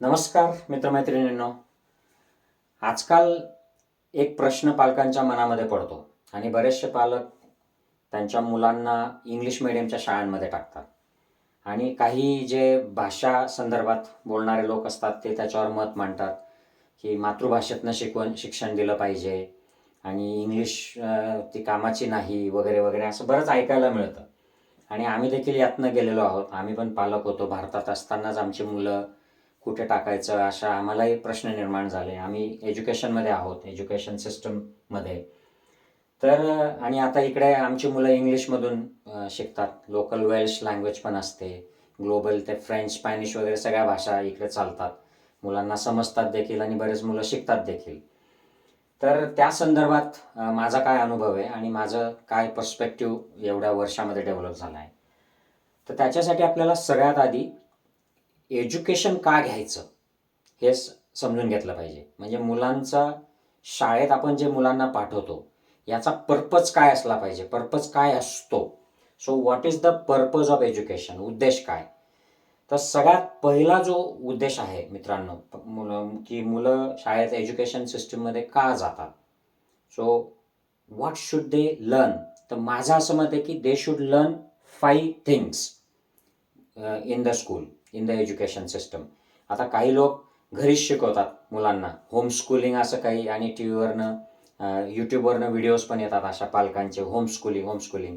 नमस्कार मित्रमैत्रिणींनो. आजकाल एक प्रश्न पालकांच्या मनामध्ये पडतो आणि बरेचसे पालक त्यांच्या मुलांना इंग्लिश मिडियमच्या शाळांमध्ये टाकतात. आणि काही जे भाषा संदर्भात बोलणारे लोक असतात ते त्याच्यावर मत मांडतात की मातृभाषेतनं शिकवण शिक्षण दिलं पाहिजे आणि इंग्लिश ती कामाची नाही वगैरे वगैरे असं बरंच ऐकायला मिळतं. आणि आम्ही देखील यातनं गेलेलो आहोत. आम्ही पण पालक होतो. भारतात असतानाच आमची मुलं कुठे टाकायचं? अशा आम्हालाही प्रश्न निर्माण झाले. आम्ही एज्युकेशनमध्ये आहोत एज्युकेशन सिस्टममध्ये तर आणि आता इकडे आमची मुलं इंग्लिशमधून शिकतात. लोकल वेल्श लँग्वेज पण असते. ग्लोबल ते फ्रेंच स्पॅनिश वगैरे सगळ्या भाषा इकडे चालतात. मुलांना समजतात देखील आणि बरेच मुलं शिकतात देखील. तर त्या संदर्भात माझा काय अनुभव आहे आणि माझं काय पर्स्पेक्टिव्ह एवढ्या वर्षामध्ये डेव्हलप झाला आहे तर त्याच्यासाठी आपल्याला सगळ्यात आधी एज्युकेशन का घ्यायचं? हे स- समजून घेतलं पाहिजे. म्हणजे मुलांचा शाळेत आपण जे मुलांना पाठवतो याचा पर्पज काय असला पाहिजे? पर्पज काय असतो? So what is the purpose of education उद्देश काय? तर सगळ्यात पहिला जो उद्देश आहे मित्रांनो मुलं की मुलं शाळेत एज्युकेशन सिस्टीममध्ये का जातात? So what should they learn तर माझं असं मत आहे की they should learn five things in the school in the education system आता काही लोक घरीच शिकवतात मुलांना. होम स्कूलिंग असं काही आणि टी व्हीवरनं यूट्यूबवरनं व्हिडिओज पण येतात अशा पालकांचे होम स्कूलिंग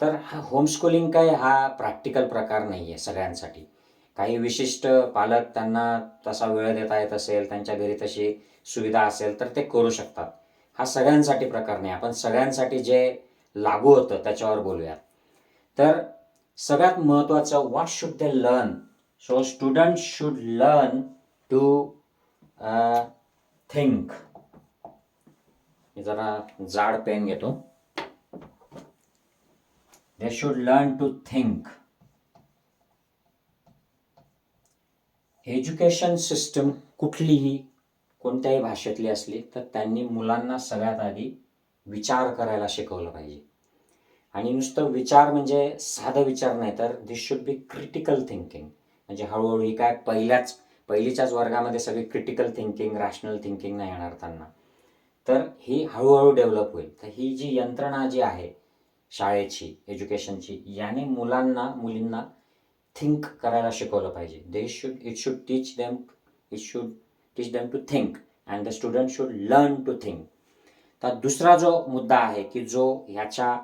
तर हा होम स्कूलिंग काय हा प्रॅक्टिकल प्रकार नाही आहे सगळ्यांसाठी. काही विशिष्ट पालक त्यांना तसा वेळ देता येत असेल त्यांच्या घरी तशी सुविधा असेल तर ते करू शकतात. हा सगळ्यांसाठी प्रकार नाही. आपण सगळ्यांसाठी जे लागू होतं त्याच्यावर बोलूयात. तर सगळ्यात महत्त्वाचं what should they learn so student should learn to think मी जरा जाड पेन घेतो. They should learn to think education system कुठलीही कोणत्याही भाषेतली असली तर त्यांनी मुलांना सगळ्यात आधी विचार करायला शिकवलं पाहिजे. आणि नुसतं विचार म्हणजे साधं विचार नाही तर this should be critical thinking म्हणजे हळूहळू ही काय पहिल्याच पहिलीच्याच वर्गामध्ये सगळी क्रिटिकल थिंकिंग रॅशनल थिंकिंग नाही येणार त्यांना. तर ही हळूहळू डेव्हलप होईल. तर ही जी यंत्रणा जी आहे शाळेची एज्युकेशनची याने मुलांना मुलींना थिंक करायला शिकवलं पाहिजे. They should it should teach them it should teach them to think and the student should learn to think तर दुसरा जो मुद्दा आहे की जो ह्याच्या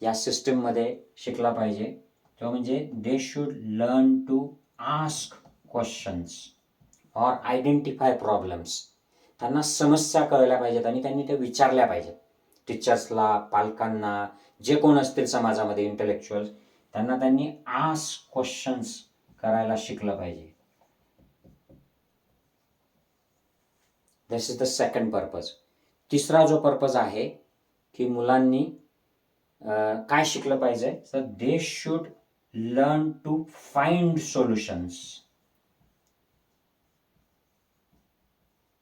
या सिस्टीममध्ये शिकला पाहिजे. तो म्हणजे they should learn to ask questions or identify problems त्यांना समस्या कळल्या पाहिजेत आणि त्यांनी त्या विचारल्या पाहिजेत. टीचर्सला पालकांना जे कोण असतील समाजामध्ये इंटलेक्च्युअल त्यांना त्यांनी आस्क क्वेश्चन्स करायला शिकलं पाहिजे. This is the second purpose तिसरा जो पर्पज आहे की मुलांनी काय शिकलं पाहिजे? तर they should learn to find solutions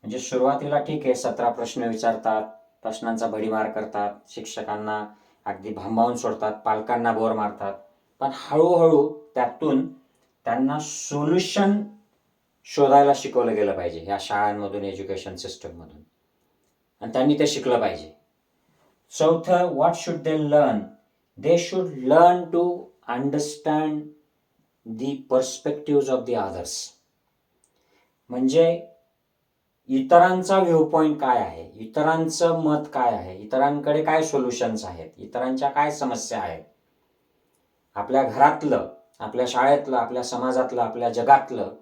म्हणजे सुरुवातीला ठीक आहे सतरा प्रश्न विचारतात प्रश्नांचा भडीमार करतात शिक्षकांना अगदी भांबावून सोडतात पालकांना बोर मारतात. पण हळूहळू त्यातून त्यांना सोल्युशन शोधायला शिकवलं गेलं पाहिजे ह्या शाळांमधून एज्युकेशन सिस्टममधून आणि त्यांनी ते शिकलं पाहिजे. चौथं what should they learn they should learn to understand the perspective of the others म्हणजे इतरांचा व्ह्यू पॉईंट काय आहे? इतरांचं मत काय आहे? इतरांकडे काय सोल्युशन्स आहेत? इतरांच्या काय समस्या आहेत? आपल्या घरातलं आपल्या शाळेतलं आपल्या समाजातलं आपल्या जगातलं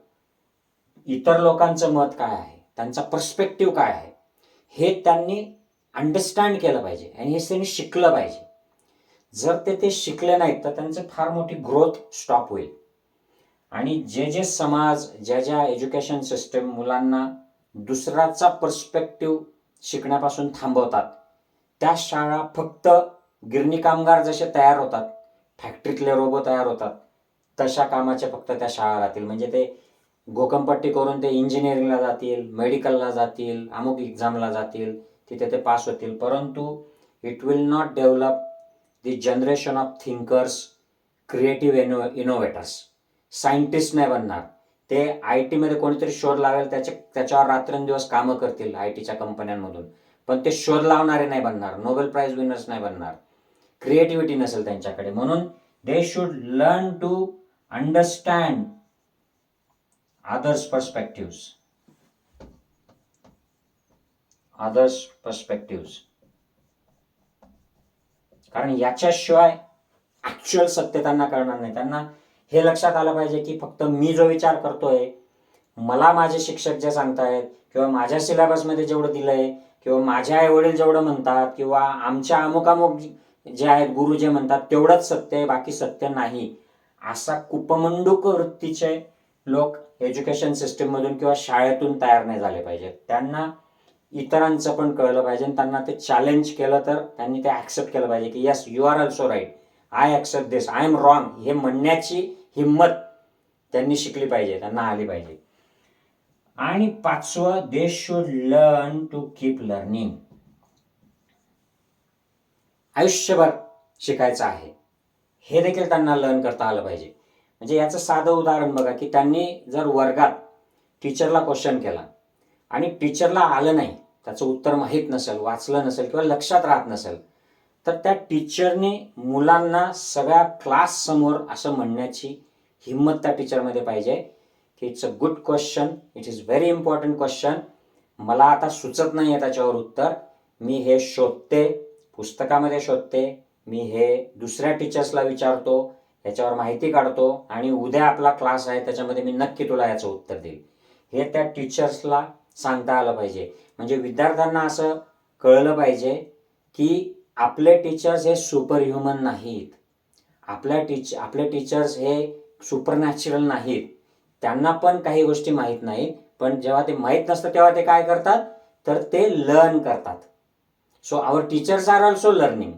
इतर लोकांचं मत काय आहे? त्यांचा पर्स्पेक्टिव्ह काय आहे? हे त्यांनी अंडरस्टँड केलं पाहिजे. आणि हे त्यांनी शिकलं पाहिजे. जर ते ते शिकले नाहीत तर त्यांचं फार मोठी ग्रोथ स्टॉप होईल. आणि जे जे समाज ज्या ज्या एज्युकेशन सिस्टम मुलांना दुसऱ्याचा पर्स्पेक्टिव्ह शिकण्यापासून थांबवतात त्या शाळा फक्त गिरणी कामगार जसे तयार होतात फॅक्टरीतले रोबो तयार होतात तशा कामाच्या फक्त त्या शाळा राहतील. म्हणजे ते गोकमपट्टी करून ते इंजिनिअरिंगला जातील मेडिकलला जातील अमुक एक्झामला जातील तिथे ते पास होतील. परंतु it will not develop the generation of thinkers creative Eno innovators scientist नाही बनणार. ते आय टीमध्ये कोणीतरी शोध लावेल त्याचे त्याच्यावर रात्रंदिवस कामं करतील आय टीच्या कंपन्यांमधून. पण ते शोध लावणारे नाही बनणार. नोबेल प्राईज विनर्स नाही बनणार. क्रिएटिव्हिटी नसेल त्यांच्याकडे. म्हणून they should learn to understand others perspective others perspective कारण याच्याशिवाय ऍक्च्युअल सत्य त्यांना कळणार नाही. त्यांना हे लक्षात आलं पाहिजे की फक्त मी जो विचार करतोय मला माझे शिक्षक जे सांगतायत किंवा माझ्या सिलेबसमध्ये जेवढं दिलंय किंवा माझे आई वडील जेवढं म्हणतात किंवा आमच्या अमुक अमुक जे आहेत गुरु जे म्हणतात तेवढंच सत्य आहे बाकी सत्य नाही. असा कुपमंडूक वृत्तीचे लोक एज्युकेशन सिस्टीममधून किंवा शाळेतून तयार नाही झाले पाहिजेत. त्यांना इतरांचं पण कळलं पाहिजे आणि त्यांना ते चॅलेंज केलं तर त्यांनी ते ॲक्सेप्ट केलं पाहिजे की yes you are also right I accept this I am wrong हे म्हणण्याची हिंमत त्यांनी शिकली पाहिजे त्यांना आली पाहिजे. आणि पाचवं they should learn to keep learning आयुष्यभर शिकायचं आहे. हे देखील त्यांना लर्न करता आलं पाहिजे. म्हणजे याचं साधं उदाहरण बघा की त्यांनी जर वर्गात टीचरला क्वेश्चन केला आणि टीचरला आलं नाही त्याचं उत्तर माहीत नसेल वाचलं नसेल किंवा लक्षात राहत नसेल तर त्या टीचरने मुलांना सगळ्या क्लास समोर असं म्हणण्याची हिंमत त्या टीचरमध्ये पाहिजे. की it's a good question it is very important question मला आता सुचत नाही आहे त्याच्यावर उत्तर. मी हे शोधते पुस्तकामध्ये शोधते. मी हे दुसऱ्या टीचर्सला विचारतो याच्यावर माहिती काढतो आणि उद्या आपला क्लास आहे त्याच्यामध्ये मी नक्की तुला याचं उत्तर देईल. हे त्या टीचर्सला सांगता आलं पाहिजे. म्हणजे विद्यार्थ्यांना असं कळलं पाहिजे की आपले टीचर्स हे सुपर ह्युमन नाहीत. आपल्या टीच आपले टीचर्स हे सुपर नॅचरल नाहीत. त्यांना पण काही गोष्टी माहीत नाहीत. पण जेव्हा ते माहीत नसतं तेव्हा ते काय करतात? तर ते लर्न करतात. So our teachers are also learning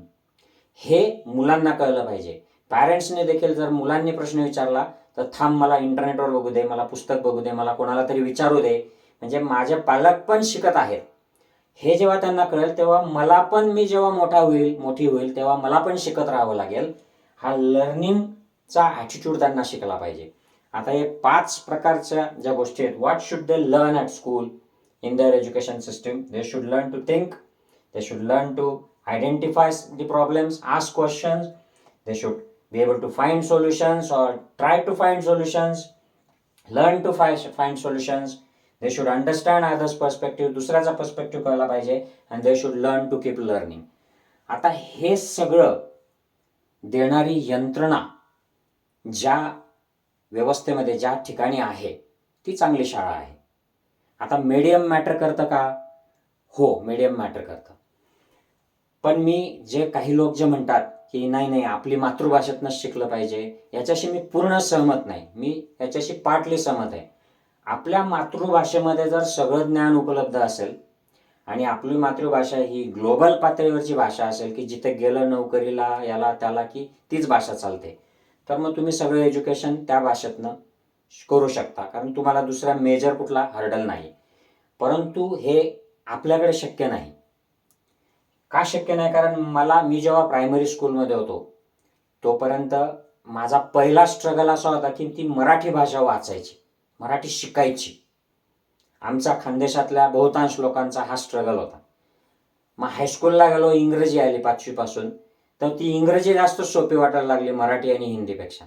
हे मुलांना कळलं पाहिजे. पॅरेंट्सने देखील जर मुलांनी प्रश्न विचारला तर थांब मला इंटरनेटवर बघू दे मला पुस्तक बघू दे मला कोणाला तरी विचारू दे. म्हणजे माझे पालक पण शिकत आहेत. हे जेव्हा त्यांना कळेल तेव्हा मला पण मी जेव्हा मोठा होईल मोठी होईल तेव्हा मला पण शिकत राहावं लागेल. हा लर्निंगचा ॲटिट्यूड त्यांना शिकला पाहिजे. आता हे पाच प्रकारच्या ज्या गोष्टी आहेत what should they learn at school in their education system they should learn to think they should learn to identify the problems ask questions they should be able to find solutions or try to find solutions learn to five find solutions they should understand others perspective दुसऱ्याचा perspective कळला पाहिजे and they should learn to keep learning आता हे सगळं देणारी यंत्रणा ज्या व्यवस्थेमध्ये ज्या ठिकाणी आहे ती चांगली शाळा आहे. आता मीडियम मॅटर करतं का? हो मीडियम मॅटर करतं. पण मी जे काही लोक जे म्हणतात की नाही नाही आपली मातृभाषेतनंच शिकलं पाहिजे याच्याशी मी पूर्ण सहमत नाही. मी याच्याशी पार्टली सहमत आहे. आपल्या मातृभाषेमध्ये जर सगळं ज्ञान उपलब्ध असेल आणि आपली मातृभाषा ही ग्लोबल पातळीवरची भाषा असेल की जिथे गेलं नोकरीला याला त्याला की तीच भाषा चालते तर मग तुम्ही सगळं एज्युकेशन त्या भाषेतनं करू शकता. कारण तुम्हाला दुसरा मेजर कुठला? हर्डल नाही. परंतु हे आपल्याकडे शक्य नाही. का शक्य नाही? कारण मला मी जेव्हा प्रायमरी स्कूलमध्ये होतो तोपर्यंत माझा पहिला स्ट्रगल असा होता की ती मराठी भाषा वाचायची. मराठी शिकायची. आमचा खानदेशातल्या बहुतांश लोकांचा हा स्ट्रगल होता. मग हायस्कूलला गेलो इंग्रजी आली पाचवीपासून. तर ती इंग्रजी जास्त सोपी वाटायला लागली मराठी आणि हिंदीपेक्षा.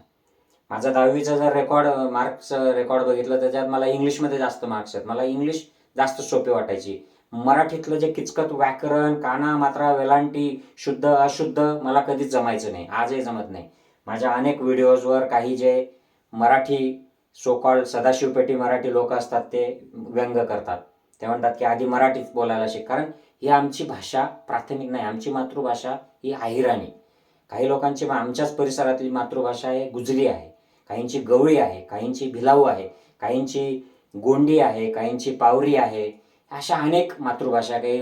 माझा दहावीचा जर रेकॉर्ड मार्क्सचं रेकॉर्ड बघितलं त्याच्यात मला इंग्लिशमध्ये जास्त मार्क्स आहेत. मला इंग्लिश जास्त सोपी वाटायची. मराठीतलं जे किचकत व्याकरण काना मात्रा वेलांटी शुद्ध अशुद्ध मला कधीच जमायचं नाही. आजही जमत नाही. माझ्या अनेक व्हिडिओजवर काही जे मराठी सोकॉल सदाशिवपेटी मराठी लोक असतात ते व्यंग करतात. ते म्हणतात की आधी मराठीत बोलायला शिक. कारण ही आमची भाषा प्राथमिक नाही आमची मातृभाषा ही अहिराणी काही लोकांची आमच्याच परिसरातली मातृभाषा आहे गुजरी आहे. काहींची गवळी आहे काहींची भिलाऊ आहे काहींची गोंडी आहे काहींची पावरी आहे. अशा अनेक मातृभाषा काही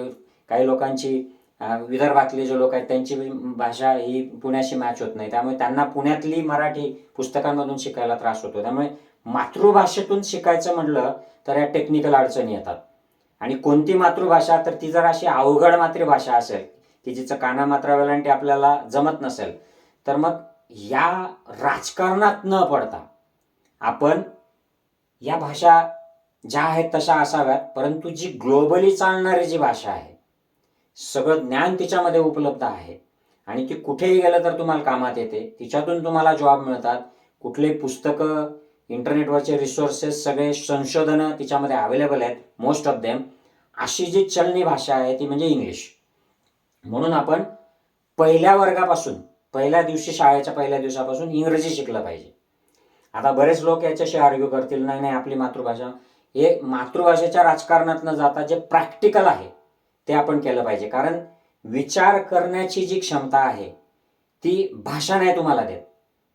काही लोकांची विदर्भातले जे लोक आहेत त्यांची भाषा ही पुण्याशी मॅच होत नाही. त्यामुळे त्यांना पुण्यातली मराठी पुस्तकांमधून शिकायला त्रास होतो. त्यामुळे मातृभाषेतून शिकायचं म्हटलं तर या टेक्निकल अडचणी येतात. आणि कोणती मातृभाषा तर ती जर अशी अवघड मातृभाषा असेल की जिचं काना मात्रा वेलांटी आपल्याला जमत नसेल तर मग या राजकारणात न पडता आपण या भाषा ज्या आहेत तशा असाव्यात परंतु जी ग्लोबली चालणारी जी भाषा आहे सगळं ज्ञान तिच्यामध्ये उपलब्ध आहे. आणि ती कुठेही गेलं तर तुम्हाला कामात येते. तिच्यातून तुम्हाला जॉब मिळतात. कुठले पुस्तकं इंटरनेटवरचे रिसोर्सेस सगळे संशोधनं तिच्यामध्ये अवेलेबल आहेत मोस्ट ऑफ देम अशी जी चलनी भाषा आहे ती म्हणजे इंग्लिश म्हणून आपण पहिल्या वर्गापासून पहिल्या दिवशी शाळेच्या पहिल्या दिवसापासून इंग्रजी शिकलं पाहिजे. आता बरेच लोक याच्याशी आर्ग्यू करतील नाही नाही आपली मातृभाषा. हे मातृभाषेच्या राजकारणात न जाता जे प्रॅक्टिकल आहे ते आपण केलं पाहिजे. कारण विचार करण्याची जी क्षमता आहे ती भाषा नाही तुम्हाला देत.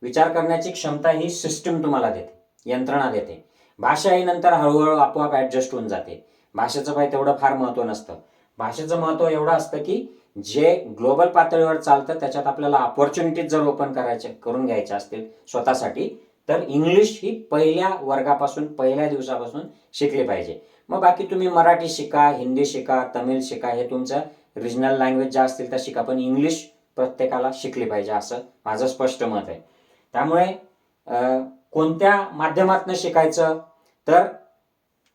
विचार करण्याची क्षमता ही सिस्टम तुम्हाला देते. यंत्रणा देते भाषा ही नंतर हळूहळू आपोआप ॲडजस्ट होऊन जाते. भाषेचं काही तेवढं फार महत्त्व नसतं. भाषेचं महत्त्व एवढं असतं की जे ग्लोबल पातळीवर चालतं त्याच्यात आपल्याला ऑपॉर्च्युनिटीज जर ओपन करायचे करून घ्यायच्या असतील स्वतःसाठी तर इंग्लिश ही पहिल्या वर्गापासून पहिल्या दिवसापासून शिकली पाहिजे. मग बाकी तुम्ही मराठी शिका हिंदी शिका तमिळ शिका हे तुमचं रिजनल लँग्वेज ज्या असतील त्या शिका पण इंग्लिश प्रत्येकाला शिकली पाहिजे असं माझं स्पष्ट मत आहे. त्यामुळे कोणत्या माध्यमातून शिकायचं? तर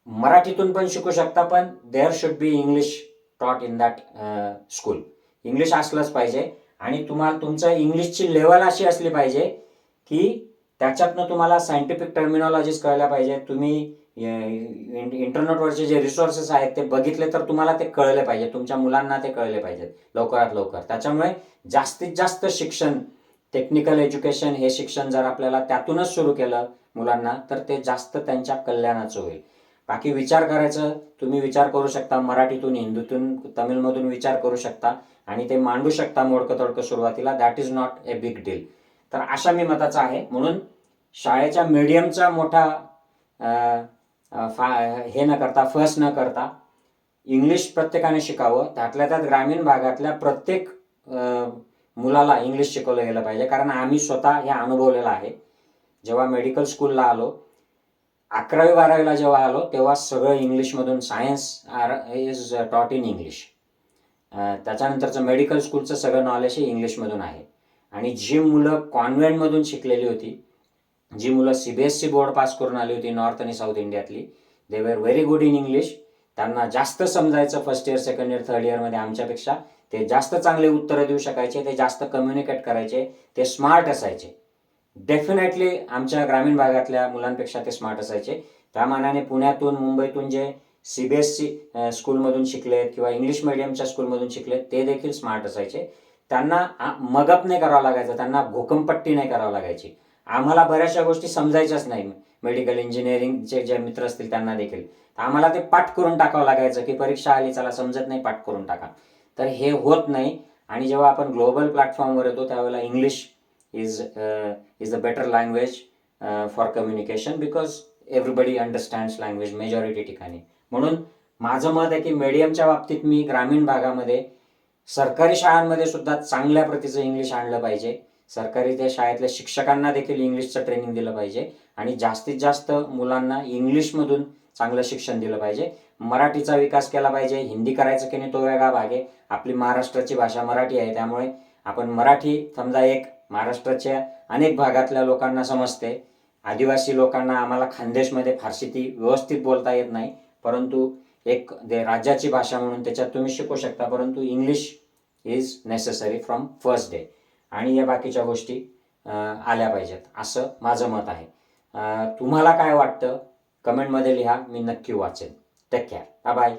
मराठीतून पण शिकू शकता पण there should be English taught in that school English असलंच पाहिजे. आणि तुम्हाला तुमचं इंग्लिशची लेवल अशी असली पाहिजे की त्याच्यातनं तुम्हाला सायंटिफिक टर्मिनॉलॉजीज कळल्या पाहिजे. तुम्ही इंटरनेटवरचे जे रिसोर्सेस आहेत ते बघितले तर तुम्हाला ते कळले पाहिजे. तुमच्या मुलांना ते कळले पाहिजेत लवकरात लवकर. त्याच्यामुळे जास्तीत जास्त शिक्षण टेक्निकल एज्युकेशन हे शिक्षण जर आपल्याला त्यातूनच सुरू केलं मुलांना तर ते जास्त त्यांच्या कल्याणाचं होईल. बाकी विचार करायचं तुम्ही विचार करू शकता मराठीतून हिंदूतून तमिळमधून विचार करू शकता आणि ते मांडू शकता मोडकं तोडकं सुरुवातीला. That is not a big deal तर अशा मी मताचा आहे. म्हणून शाळेच्या मीडियमचा मोठा फा हे न करता फर्स्ट न करता इंग्लिश प्रत्येकाने शिकावं. त्यातल्या त्यात ग्रामीण भागातल्या प्रत्येक मुलाला इंग्लिश शिकवलं गेलं पाहिजे. कारण आम्ही स्वतः हे अनुभवलेलं आहे. जेव्हा मेडिकल स्कूलला आलो अकरावी बारावीला जेव्हा आलो तेव्हा सगळं इंग्लिशमधून science are is taught in English त्याच्यानंतरचं मेडिकल स्कूलचं सगळं नॉलेज हे इंग्लिशमधून आहे. आणि जी मुलं कॉन्व्हेंटमधून शिकलेली होती जी मुलं C B S C board pass करून आली होती नॉर्थ आणि south इंडियातली they were very good in English त्यांना जास्त समजायचं first year second year third इयरमध्ये आमच्यापेक्षा ते जास्त चांगले उत्तरं देऊ शकायचे ते जास्त कम्युनिकेट करायचे ते स्मार्ट असायचे. डेफिनेटली आमच्या ग्रामीण भागातल्या मुलांपेक्षा ते स्मार्ट असायचे. त्या मानाने पुण्यातून मुंबईतून जे सी बी एस सी स्कूलमधून शिकलेत किंवा इंग्लिश मिडियमच्या स्कूलमधून शिकलेत ते देखील स्मार्ट असायचे. त्यांना मगप नाही करावं लागायचं त्यांना भूकंपट्टी नाही करावं लागायची. आम्हाला बऱ्याचशा गोष्टी समजायच्याच नाही. मेडिकल इंजिनिअरिंगचे जे मित्र असतील त्यांना देखील. आम्हाला ते पाठ करून टाकावं लागायचं की परीक्षा आली चला समजत नाही पाठ करून टाका. तर हे होत नाही. आणि जेव्हा आपण ग्लोबल प्लॅटफॉर्मवर येतो त्यावेळेला English is is the better language for communication because everybody understands language majority ठिकाणी. म्हणून माझं मत आहे की मीडियमच्या बाबतीत मी ग्रामीण भागामध्ये सरकारी शाळांमध्ये सुद्धा चांगल्या प्रतीचं इंग्लिश आणलं पाहिजे. सरकारी त्या शाळेतल्या शिक्षकांना देखील इंग्लिशचं ट्रेनिंग दिलं पाहिजे. आणि जास्तीत जास्त मुलांना इंग्लिशमधून चांगलं शिक्षण दिलं पाहिजे. मराठीचा विकास केला पाहिजे. हिंदी करायचं की नाही तो वेगळा भाग आहे. आपली महाराष्ट्राची भाषा मराठी आहे. त्यामुळे आपण मराठी समजा एक महाराष्ट्राच्या अनेक भागातल्या लोकांना समजते. आदिवासी लोकांना आम्हाला खानदेशमध्ये फारशी ती व्यवस्थित बोलता येत नाही. परंतु एक राज्याची भाषा म्हणून त्याच्यात तुम्ही शिकू शकता. परंतु English is necessary from first day आणि या बाकीच्या गोष्टी आल्या पाहिजेत. असं माझं मत आहे. तुम्हाला काय वाटतं? कमेंटमध्ये लिहा मी नक्की वाचेन. Take care bye